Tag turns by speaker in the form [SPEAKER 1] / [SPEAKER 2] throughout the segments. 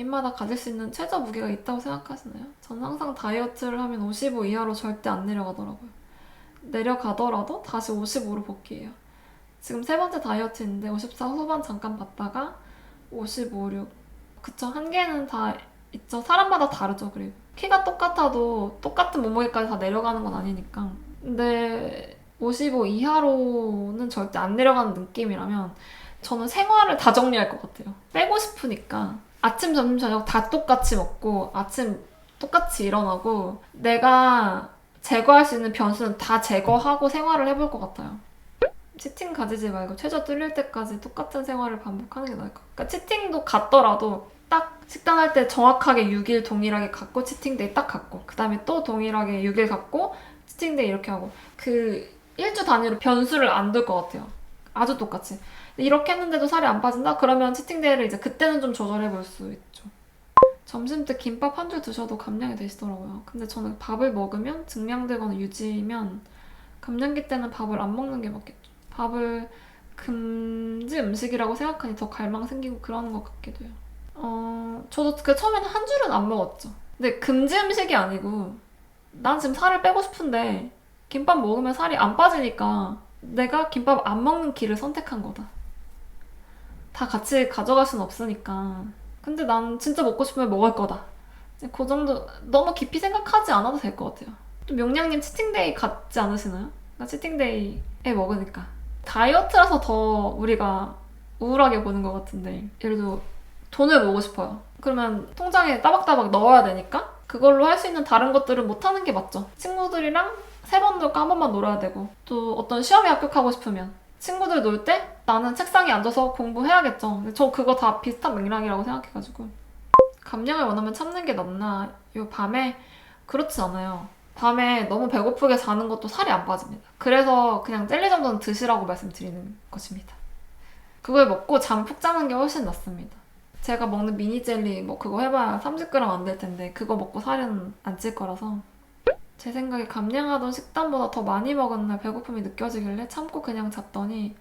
[SPEAKER 1] 개인마다 가질 수 있는 최저 무게가 있다고 생각하시나요? 저는 항상 다이어트를 하면 55 이하로 절대 안 내려가더라고요. 내려가더라도 다시 55로 복귀해요. 지금 세 번째 다이어트인데 54 후반 잠깐 봤다가 55, 6. 그쵸. 한계는 다 있죠. 사람마다 다르죠. 그리고 키가 똑같아도 똑같은 몸무게까지 다 내려가는 건 아니니까. 근데 55 이하로는 절대 안 내려가는 느낌이라면 저는 생활을 다 정리할 것 같아요. 빼고 싶으니까 아침, 점심, 저녁 다 똑같이 먹고 아침 똑같이 일어나고 내가 제거할 수 있는 변수는 다 제거하고 생활을 해볼 것 같아요. 치팅 가지지 말고 최저 뚫릴 때까지 똑같은 생활을 반복하는 게 나을 것 같아요. 그러니까 치팅도 같더라도 딱 식단 할 때 정확하게 6일 동일하게 갖고 치팅데이 딱 갖고 그 다음에 또 동일하게 6일 갖고 치팅데이 이렇게 하고 그 일주 단위로 변수를 안 둘 것 같아요. 아주 똑같이. 이렇게 했는데도 살이 안 빠진다? 그러면 치팅데이를 이제 그때는 좀 조절해 볼 수 있죠. 점심 때 김밥 한 줄 드셔도 감량이 되시더라고요. 근데 저는 밥을 먹으면 증량되거나 유지면 감량기 때는 밥을 안 먹는 게 맞겠죠. 밥을 금지 음식이라고 생각하니 더 갈망 생기고 그러는 것 같기도 해요. 어, 저도 그 처음에는 한 줄은 안 먹었죠. 근데 금지 음식이 아니고 난 지금 살을 빼고 싶은데 김밥 먹으면 살이 안 빠지니까 내가 김밥 안 먹는 길을 선택한 거다. 다 같이 가져갈 순 없으니까. 근데 난 진짜 먹고 싶으면 먹을 거다. 그 정도 너무 깊이 생각하지 않아도 될 것 같아요. 또 명량님 치팅데이 같지 않으시나요? 나 치팅데이에 먹으니까. 다이어트라서 더 우리가 우울하게 보는 것 같은데 예를 들어 돈을 모으고 싶어요. 그러면 통장에 따박따박 넣어야 되니까 그걸로 할 수 있는 다른 것들은 못 하는 게 맞죠. 친구들이랑 세 번 놀까 한 번만 놀아야 되고 또 어떤 시험에 합격하고 싶으면 친구들 놀 때 나는 책상에 앉아서 공부해야겠죠. 저 그거 다 비슷한 맥락이라고 생각해가지고 감량을 원하면 참는 게 낫나 요 밤에 그렇지 않아요. 밤에 너무 배고프게 자는 것도 살이 안 빠집니다. 그래서 그냥 젤리 정도는 드시라고 말씀드리는 것입니다. 그걸 먹고 잠 푹 자는 게 훨씬 낫습니다. 제가 먹는 미니 젤리 뭐 그거 해봐야 30g 안 될 텐데 그거 먹고 살은 안 찔 거라서 제 생각에 감량하던 식단보다 더 많이 날 배고픔이 느껴지길래 참고 그냥 잤더니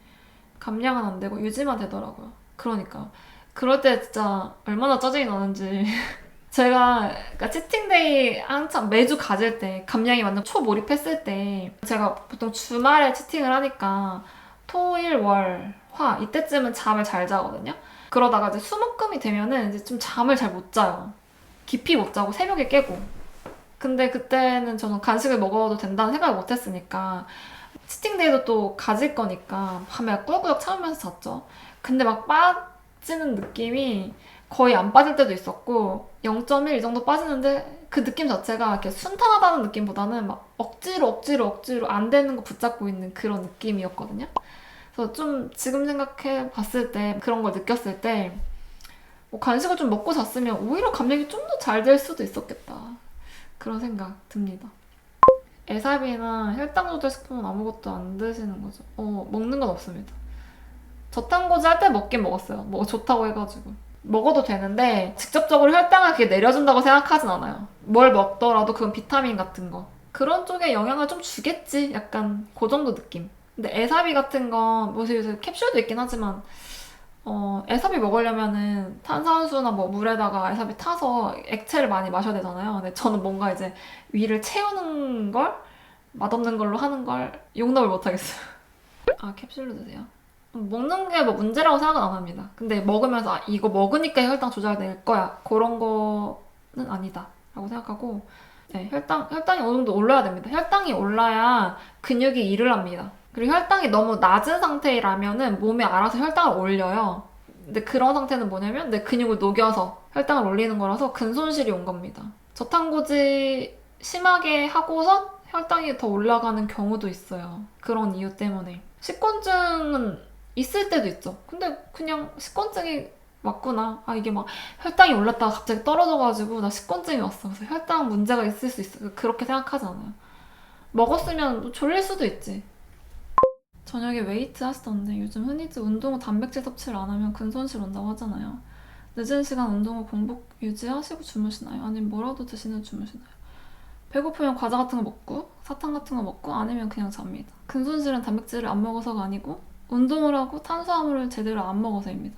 [SPEAKER 1] 감량은 안 되고 유지만 되더라고요. 그러니까 그럴 때 진짜 얼마나 짜증이 나는지 제가 그러니까 치팅데이 한참 매주 가질 때 감량이 완전 초몰입했을 때 제가 보통 주말에 치팅을 하니까 토일 월 화 이때쯤은 잠을 잘 자거든요. 그러다가 이제 수목금이 되면은 이제 좀 잠을 잘 못 자요. 깊이 못 자고 새벽에 깨고. 근데 그때는 저는 간식을 먹어도 된다는 생각을 못 했으니까 치팅데이도 또 가질 거니까 밤에 꾸역꾸역 참으면서 잤죠. 근데 막 빠지는 느낌이 거의 안 빠질 때도 있었고 0.1이 정도 빠지는데 그 느낌 자체가 이렇게 순탄하다는 느낌보다는 막 억지로 억지로 억지로 안 되는 거 붙잡고 있는 그런 느낌이었거든요. 그래서 좀 지금 생각해 봤을 때 그런 걸 느꼈을 때 뭐 간식을 좀 먹고 잤으면 오히려 감량이 좀 더 잘 될 수도 있었겠다. 그런 생각 듭니다. 에사비나 혈당 조절 식품은 아무것도 안 드시는 거죠? 어, 먹는 건 없습니다. 저탄고지 할 때 먹긴 먹었어요. 뭐 좋다고 해가지고. 먹어도 되는데 직접적으로 혈당을 그게 내려준다고 생각하진 않아요. 뭘 먹더라도 그건 비타민 같은 거. 그런 쪽에 영향을 좀 주겠지. 약간 그 정도 느낌. 근데 에사비 같은 건, 뭐 요새 캡슐도 있긴 하지만, 어, 에사비 먹으려면은 탄산수나 뭐 물에다가 에사비 타서 액체를 많이 마셔야 되잖아요. 근데 저는 뭔가 이제 위를 채우는 걸 맛없는 걸로 하는 걸 용납을 못 하겠어요. 아, 캡슐로 드세요? 먹는 게 뭐 문제라고 생각은 안 합니다. 근데 먹으면서 아, 이거 먹으니까 혈당 조절될 거야. 그런 거는 아니다. 라고 생각하고 네, 혈당, 혈당이 어느 정도 올라야 됩니다. 혈당이 올라야 근육이 일을 합니다. 그리고 혈당이 너무 낮은 상태라면은 몸이 알아서 혈당을 올려요. 근데 그런 상태는 뭐냐면 내 근육을 녹여서 혈당을 올리는 거라서 근손실이 온 겁니다. 저탄고지 심하게 하고서 혈당이 더 올라가는 경우도 있어요. 그런 이유 때문에. 식곤증은 있을 때도 있죠. 근데 그냥 식곤증이 왔구나. 아, 이게 막 혈당이 올랐다가 갑자기 떨어져가지고 나 식곤증이 왔어. 그래서 혈당 문제가 있을 수 있어. 그렇게 생각하지 않아요. 먹었으면 뭐 졸릴 수도 있지. 저녁에 웨이트 하시던데 요즘 흔히들 운동 후 단백질 섭취를 안 하면 근손실 온다고 하잖아요. 늦은 시간 운동 후 공복 유지하시고 주무시나요? 아니면 뭐라도 드시는 주무시나요? 배고프면 과자 같은 거 먹고 사탕 같은 거 먹고 아니면 그냥 잡니다. 근손실은 단백질을 안 먹어서가 아니고 운동을 하고 탄수화물을 제대로 안 먹어서입니다.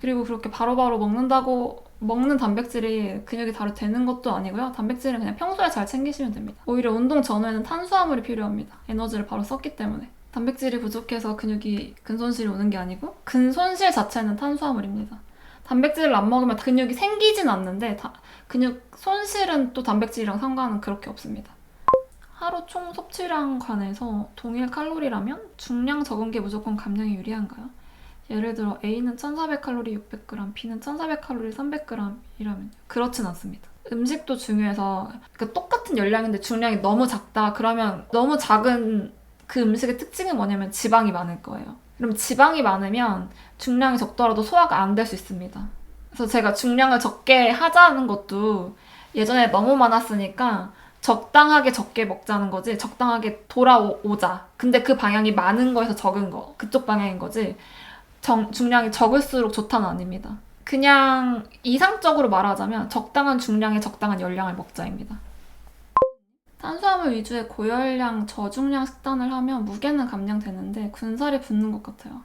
[SPEAKER 1] 그리고 그렇게 바로바로 먹는다고 먹는 단백질이 근육이 바로 되는 것도 아니고요. 단백질은 그냥 평소에 잘 챙기시면 됩니다. 오히려 운동 전후에는 탄수화물이 필요합니다. 에너지를 바로 썼기 때문에. 단백질이 부족해서 근육이 근손실이 오는 게 아니고 근손실 자체는 탄수화물입니다. 단백질을 안 먹으면 근육이 생기진 않는데 다- 근육 손실은 또 단백질이랑 상관은 그렇게 없습니다. 하루 총 섭취량 관해서 동일 칼로리라면 중량 적은 게 무조건 감량에 유리한가요? 예를 들어 A는 1400칼로리 600g, B는 1400칼로리 300g이라면 그렇진 않습니다. 음식도 중요해서 그러니까 똑같은 열량인데 중량이 너무 작다 그러면 너무 작은 그 음식의 특징은 뭐냐면 지방이 많을 거예요. 그럼 지방이 많으면 중량이 적더라도 소화가 안 될 수 있습니다. 그래서 제가 중량을 적게 하자는 것도 예전에 너무 많았으니까 적당하게 적게 먹자는 거지 적당하게 돌아오자. 근데 그 방향이 많은 거에서 적은 거 그쪽 방향인 거지 정- 중량이 적을수록 좋다는 아닙니다. 그냥 이상적으로 말하자면 적당한 중량에 적당한 열량을 먹자입니다. 탄수화물 위주의 고열량 저중량 식단을 하면 무게는 감량되는데 군살이 붙는 것 같아요.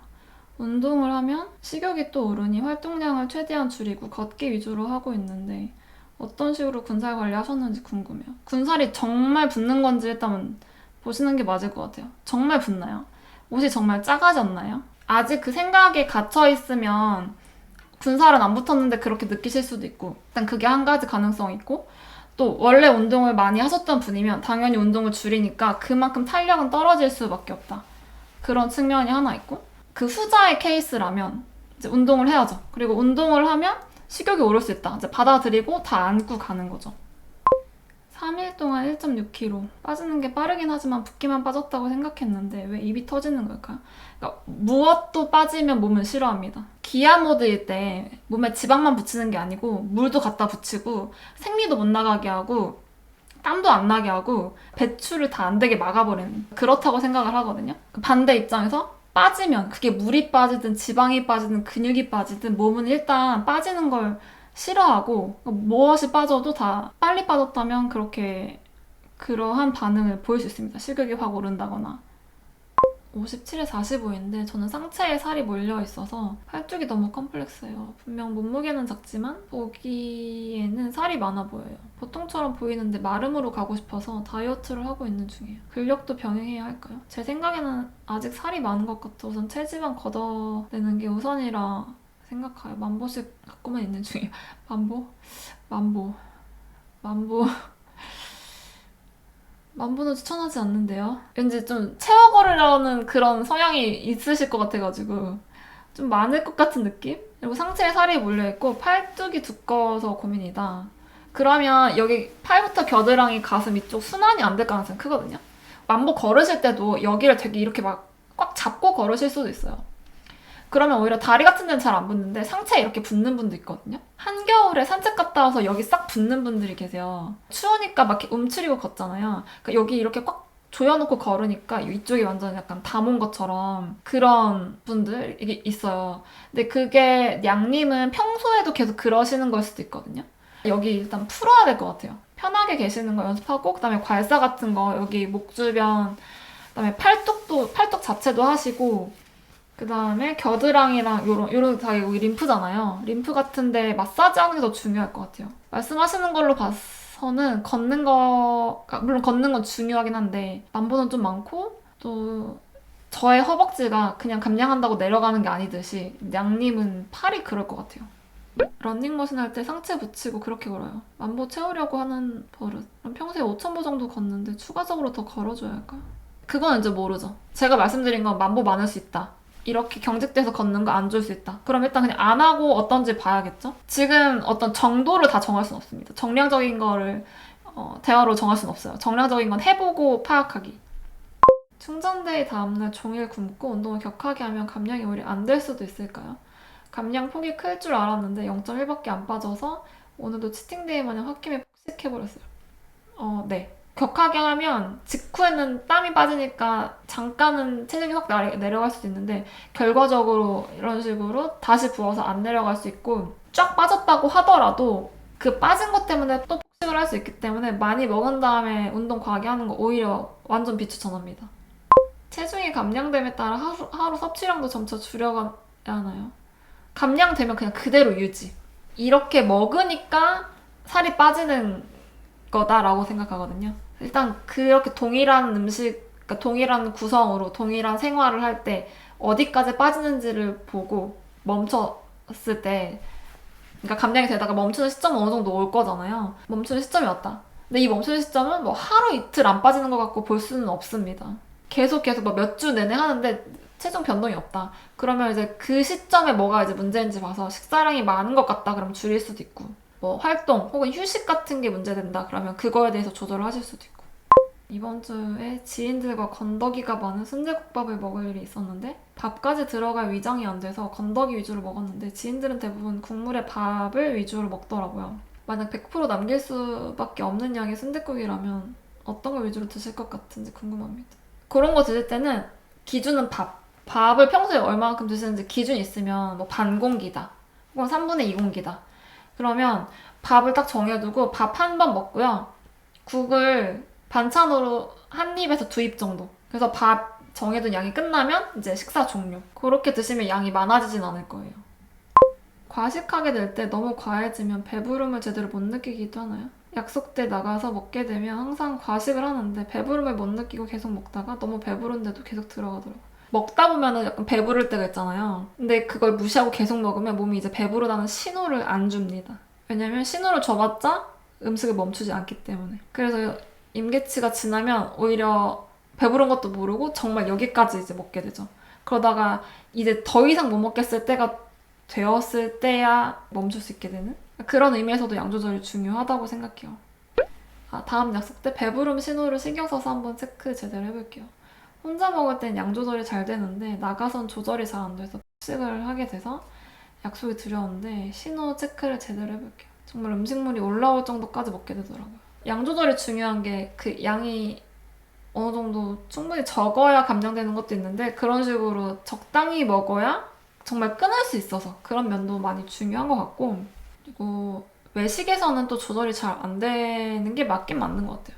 [SPEAKER 1] 운동을 하면 식욕이 또 오르니 활동량을 최대한 줄이고 걷기 위주로 하고 있는데 어떤 식으로 군살 관리하셨는지 궁금해요. 군살이 정말 붙는 건지 일단 보시는 게 맞을 것 같아요. 정말 붙나요? 옷이 정말 작아졌나요? 아직 그 생각에 갇혀 있으면 군살은 안 붙었는데 그렇게 느끼실 수도 있고 일단 그게 한 가지 가능성이 있고 또 원래 운동을 많이 하셨던 분이면 당연히 운동을 줄이니까 그만큼 탄력은 떨어질 수밖에 없다. 그런 측면이 하나 있고 그 후자의 케이스라면 이제 운동을 해야죠. 그리고 운동을 하면 식욕이 오를 수 있다. 이제 받아들이고 다 안고 가는 거죠. 3일 동안 1.6kg 빠지는 게 빠르긴 하지만 붓기만 빠졌다고 생각했는데 왜 입이 터지는 걸까요? 그러니까 무엇도 빠지면 몸은 싫어합니다. 기아 모드일 때 몸에 지방만 붙이는 게 아니고 물도 갖다 붙이고 생리도 못 나가게 하고 땀도 안 나게 하고 배출을 다 안 되게 막아버리는 그렇다고 생각을 하거든요. 그 반대 입장에서 빠지면 그게 물이 빠지든 지방이 빠지든 근육이 빠지든 몸은 일단 빠지는 걸 싫어하고 무엇이 빠져도 다 빨리 빠졌다면 그렇게 그러한 반응을 보일 수 있습니다. 식욕이 확 오른다거나 57에 45인데 저는 상체에 살이 몰려 있어서 팔뚝이 너무 컴플렉스해요. 분명 몸무게는 작지만 보기에는 살이 많아 보여요. 보통처럼 보이는데 마름으로 가고 싶어서 다이어트를 하고 있는 중이에요. 근력도 병행해야 할까요? 제 생각에는 아직 살이 많은 것 같아 우선 체지방 걷어내는 게 우선이라 생각해요. 만보씩 갖고만 있는 중이에요. 만보? 만보. 만보. 만보는 추천하지 않는데요. 왠지 좀 채워버리려는 그런 성향이 있으실 것 같아가지고 좀 많을 것 같은 느낌? 그리고 상체에 살이 몰려있고 팔뚝이 두꺼워서 고민이다. 그러면 여기 팔부터 겨드랑이 가슴 이쪽 순환이 안 될 가능성이 크거든요. 만보 걸으실 때도 여기를 되게 이렇게 막 꽉 잡고 걸으실 수도 있어요. 그러면 오히려 다리 같은 데는 잘 안 붙는데 상체에 이렇게 붙는 분도 있거든요. 한겨울에 산책 갔다 와서 여기 싹 붙는 분들이 계세요. 추우니까 막 이렇게 움츠리고 걷잖아요. 그러니까 여기 이렇게 꽉 조여놓고 걸으니까 이쪽이 완전 약간 담은 것처럼 그런 분들이 있어요. 근데 그게 양님은 평소에도 계속 그러시는 걸 수도 있거든요. 여기 일단 풀어야 될 것 같아요. 편하게 계시는 거 연습하고 그다음에 괄사 같은 거 여기 목 주변 그다음에 팔뚝도 팔뚝 자체도 하시고 그 다음에 겨드랑이랑 요런, 요런 다 여기 림프잖아요. 림프 같은데 마사지 하는 게 더 중요할 것 같아요. 말씀하시는 걸로 봐서는 걷는 거가, 물론 걷는 건 중요하긴 한데, 만보는 좀 많고, 또, 저의 허벅지가 그냥 감량한다고 내려가는 게 아니듯이, 양님은 팔이 그럴 것 같아요. 런닝머신 할 때 상체 붙이고 그렇게 걸어요. 만보 채우려고 하는 버릇. 평소에 5,000보 정도 걷는데 추가적으로 더 걸어줘야 할까요? 그건 이제 모르죠. 제가 말씀드린 건 만보 많을 수 있다. 이렇게 경직돼서 걷는 거 안 좋을 수 있다. 그럼 일단 그냥 안 하고 어떤지 봐야겠죠? 지금 어떤 정도를 다 정할 수는 없습니다. 정량적인 거를 어, 대화로 정할 수는 없어요. 정량적인 건 해보고 파악하기. 충전데이 다음날 종일 굶고 운동을 격하게 하면 감량이 오히려 안 될 수도 있을까요? 감량 폭이 클 줄 알았는데 0.1밖에 안 빠져서 오늘도 치팅데이 마냥 홧김에 폭식해버렸어요. 어, 네. 격하게 하면 직후에는 땀이 빠지니까 잠깐은 체중이 확 나- 내려갈 수도 있는데 결과적으로 이런 식으로 다시 부어서 안 내려갈 수 있고 쫙 빠졌다고 하더라도 그 빠진 것 때문에 또 폭식을 할 수 있기 때문에 많이 먹은 다음에 운동 과하게 하는 거 오히려 완전 비추천합니다. 체중이 감량됨에 따라 하루, 하루 섭취량도 점차 줄여가야 하나요? 감량되면 그냥 그대로 유지. 이렇게 먹으니까 살이 빠지는 거다라고 생각하거든요. 일단 그렇게 동일한 음식, 그러니까 동일한 구성으로 동일한 생활을 할 때 어디까지 빠지는지를 보고 멈췄을 때, 그러니까 감량이 되다가 멈추는 시점은 어느 정도 올 거잖아요. 멈추는 시점이 왔다. 근데 이 멈추는 시점은 뭐 하루 이틀 안 빠지는 것 같고 볼 수는 없습니다. 계속 계속 뭐몇주 내내 하는데 체중 변동이 없다. 그러면 이제 그 시점에 뭐가 이제 문제인지 봐서 식사량이 많은 것 같다. 그럼 줄일 수도 있고 뭐 활동 혹은 휴식 같은 게 문제된다. 그러면 그거에 대해서 조절을 하실 수도 있고 이번 주에 지인들과 건더기가 많은 순대국밥을 먹을 일이 있었는데 밥까지 들어갈 위장이 안 돼서 건더기 위주로 먹었는데 지인들은 대부분 국물에 밥을 위주로 먹더라고요. 만약 100% 남길 수밖에 없는 양의 순대국이라면 어떤 걸 위주로 드실 것 같은지 궁금합니다. 그런 거 드실 때는 기준은 밥. 밥을 평소에 얼마만큼 드시는지 기준이 있으면 뭐 반 공기다. 혹은 3분의 2 공기다. 그러면 밥을 딱 정해두고 밥 한 번 먹고요. 국을 반찬으로 한 입에서 두 입 정도. 그래서 밥 정해둔 양이 끝나면 이제 식사 종료. 그렇게 드시면 양이 많아지진 않을 거예요. 과식하게 될 때 너무 과해지면 배부름을 제대로 못 느끼기도 하나요? 약속 때 나가서 먹게 되면 항상 과식을 하는데 배부름을 못 느끼고 계속 먹다가 너무 배부른데도 계속 들어가더라고요. 먹다 보면은 약간 배부를 때가 있잖아요. 근데 그걸 무시하고 계속 먹으면 몸이 이제 배부르다는 신호를 안 줍니다. 왜냐면 신호를 줘봤자 음식을 멈추지 않기 때문에. 그래서 임계치가 지나면 오히려 배부른 것도 모르고 정말 여기까지 이제 먹게 되죠. 그러다가 이제 더 이상 못 먹겠을 때가 되었을 때야 멈출 수 있게 되는 그런 의미에서도 양 조절이 중요하다고 생각해요. 아, 다음 약속 때 배부름 신호를 신경 써서 한번 체크 제대로 해볼게요. 혼자 먹을 땐 양 조절이 잘 되는데 나가선 조절이 잘 안 돼서 식을 하게 돼서 약속이 두려운데 신호 체크를 제대로 해볼게요. 정말 음식물이 올라올 정도까지 먹게 되더라고요. 양 조절이 중요한 게 그 양이 어느 정도 충분히 적어야 감량되는 것도 있는데 그런 식으로 적당히 먹어야 정말 끊을 수 있어서 그런 면도 많이 중요한 것 같고 그리고 외식에서는 또 조절이 잘 안 되는 게 맞긴 맞는 것 같아요.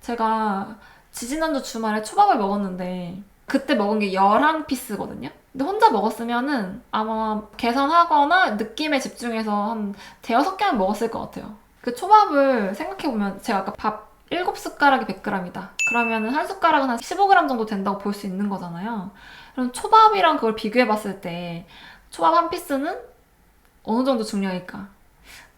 [SPEAKER 1] 제가 지지난주 주말에 초밥을 먹었는데 그때 먹은 게 11피스거든요. 근데 혼자 먹었으면은 아마 계산하거나 느낌에 집중해서 한 대여섯 개는 먹었을 것 같아요. 그 초밥을 생각해보면 제가 아까 밥 7숟가락이 100g이다. 그러면은 한 숟가락은 한 15g 정도 된다고 볼 수 있는 거잖아요. 그럼 초밥이랑 그걸 비교해봤을 때 초밥 한 피스는 어느 정도 중량일까?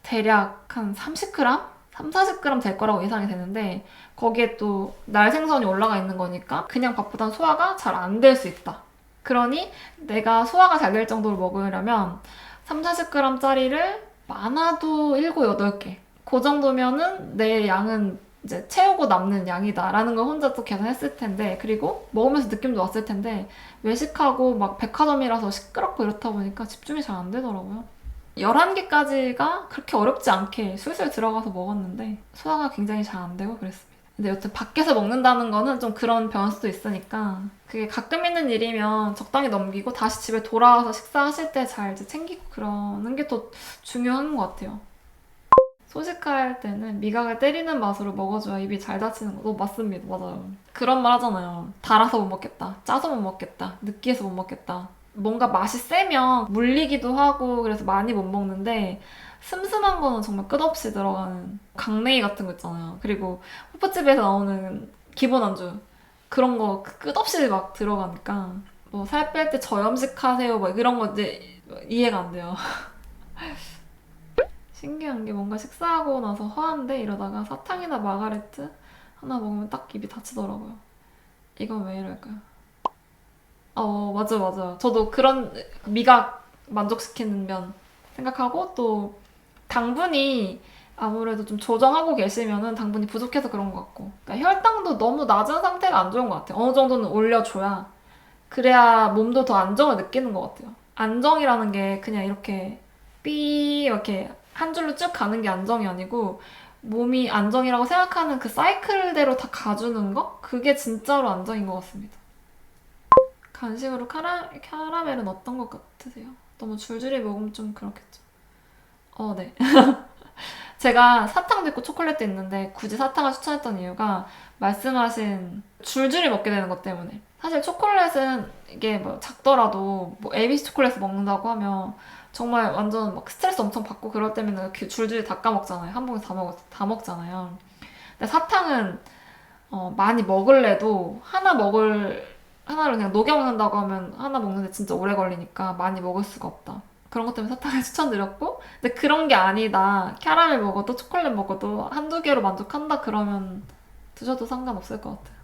[SPEAKER 1] 대략 한 30g? 3, 40g 될 거라고 예상이 되는데 거기에 또 날 생선이 올라가 있는 거니까 그냥 밥보단 소화가 잘 안 될 수 있다. 그러니 내가 소화가 잘 될 정도로 먹으려면 3, 40g짜리를 많아도 7, 8개. 그 정도면은 내 양은 이제 채우고 남는 양이다라는 걸 혼자 또 계산했을 텐데 그리고 먹으면서 느낌도 왔을 텐데 외식하고 막 백화점이라서 시끄럽고 이렇다 보니까 집중이 잘 안 되더라고요. 11개까지가 그렇게 어렵지 않게 술술 들어가서 먹었는데 소화가 굉장히 잘 안 되고 그랬습니다. 근데 여튼 밖에서 먹는다는 거는 좀 그런 변수도 있으니까 그게 가끔 있는 일이면 적당히 넘기고 다시 집에 돌아와서 식사하실 때 잘 챙기고 그러는 게 더 중요한 것 같아요. 소식할 때는 미각을 때리는 맛으로 먹어줘야 입이 잘 닫히는 거. 너 맞습니다. 맞아요. 그런 말 하잖아요. 달아서 못 먹겠다. 짜서 못 먹겠다. 느끼해서 못 먹겠다. 뭔가 맛이 세면 물리기도 하고 그래서 많이 못 먹는데 슴슴한 거는 정말 끝없이 들어가는 강냉이 같은 거 있잖아요. 그리고 호프집에서 나오는 기본 안주 그런 거 끝없이 막 들어가니까 뭐 살 뺄 때 저염식 하세요 뭐 이런 거 이제 이해가 안 돼요. 신기한 게 뭔가 식사하고 나서 허한데 이러다가 사탕이나 마가레트 하나 먹으면 딱 입이 닫히더라고요. 이건 왜 이럴까요? 어, 맞아, 맞아. 저도 그런 미각 만족시키는 면 생각하고 또 당분이 아무래도 좀 조정하고 계시면은 당분이 부족해서 그런 것 같고. 그러니까 혈당도 너무 낮은 상태가 안 좋은 것 같아요. 어느 정도는 올려줘야. 그래야 몸도 더 안정을 느끼는 것 같아요. 안정이라는 게 그냥 이렇게 삐 이렇게 한 줄로 쭉 가는 게 안정이 아니고 몸이 안정이라고 생각하는 그 사이클대로 다 가주는 거? 그게 진짜로 안정인 것 같습니다. 간식으로 카라, 카라멜은 어떤 것 같으세요? 너무 줄줄이 먹으면 좀 그렇겠죠. 어, 네. 제가 사탕도 있고 초콜릿도 있는데 굳이 사탕을 추천했던 이유가 말씀하신 줄줄이 먹게 되는 것 때문에. 사실 초콜릿은 이게 뭐 작더라도 뭐 ABC 초콜릿을 먹는다고 하면 정말 완전 막 스트레스 엄청 받고 그럴 때면 줄줄이 닦아 먹잖아요. 한 봉에 다 먹, 다 먹잖아요. 근데 사탕은 어, 많이 먹을래도 하나 먹을 하나를 그냥 녹여 먹는다고 하면 하나 먹는데 진짜 오래 걸리니까 많이 먹을 수가 없다. 그런 것 때문에 사탕을 추천드렸고 근데 그런 게 아니다. 캐러멜 먹어도 초콜릿 먹어도 한두 개로 만족한다 그러면 드셔도 상관없을 것 같아요.